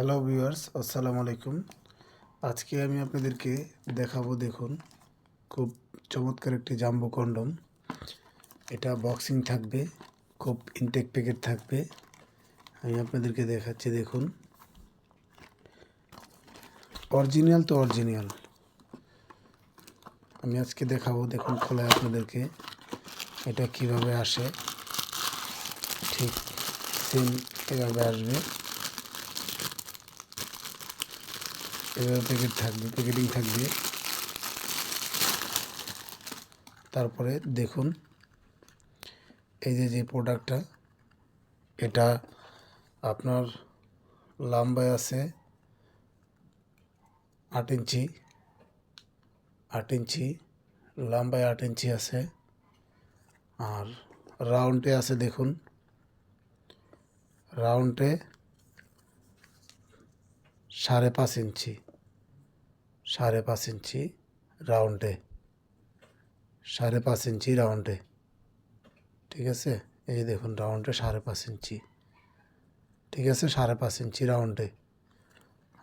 Hello viewers, আসসালামু আলাইকুম। আজকে আমি আপনাদেরকে দেখাবো, দেখুন, খুব চমৎকার একটি জাম্বো কন্ডম। এটা বক্সিং থাকবে, খুব ইনটেক প্যাকেট থাকবে। আমি আপনাদেরকে দেখাচ্ছি, দেখুন। অরিজিনাল তো অরিজিনাল। আমি আজকে দেখাবো, দেখুন, খোলায় আপনাদেরকে এটা কীভাবে আসে। ঠিক সেম এভাবে আসবে। এভাবে প্যাকেট থাকবে প্যাকেটিং থাকবে। তারপরে দেখুন, এই যে যে প্রোডাক্টটা এটা আপনার লম্বায় আছে আট ইঞ্চি আট ইঞ্চি, লম্বায় আট ইঞ্চি আছে। আর রাউন্ডে আছে, দেখুন রাউন্ডে সাড়ে পাঁচ ইঞ্চি, সাড়ে পাঁচ ইঞ্চি রাউন্ডে সাড়ে পাঁচ ইঞ্চি রাউন্ডে ঠিক আছে? এই দেখুন রাউন্ডে সাড়ে পাঁচ ইঞ্চি, ঠিক আছে? সাড়ে পাঁচ ইঞ্চি রাউন্ডে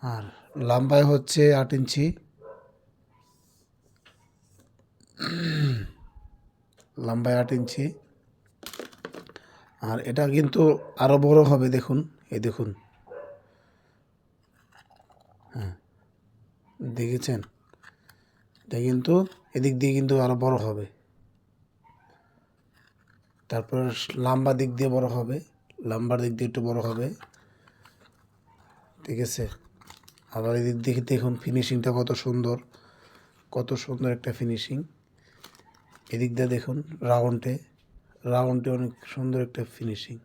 আর লম্বায় হচ্ছে আট ইঞ্চি। লম্বায় আট ইঞ্চি। আর এটা কিন্তু আরও বড় হবে, দেখুন, এই দেখুন। দেখেছেন? এটা কিন্তু এদিক দিয়ে কিন্তু আরও বড় হবে। তারপর লম্বা দিক দিয়ে বড় হবে। লাম্বার দিক দিয়ে একটু বড় হবে। ঠিক আছে? আবার এদিক দিয়ে দেখুন ফিনিশিংটা কত সুন্দর। কত সুন্দর একটা ফিনিশিং এদিক দিয়ে দেখুন রাউন্ডে রাউন্ডে অনেক সুন্দর একটা ফিনিশিং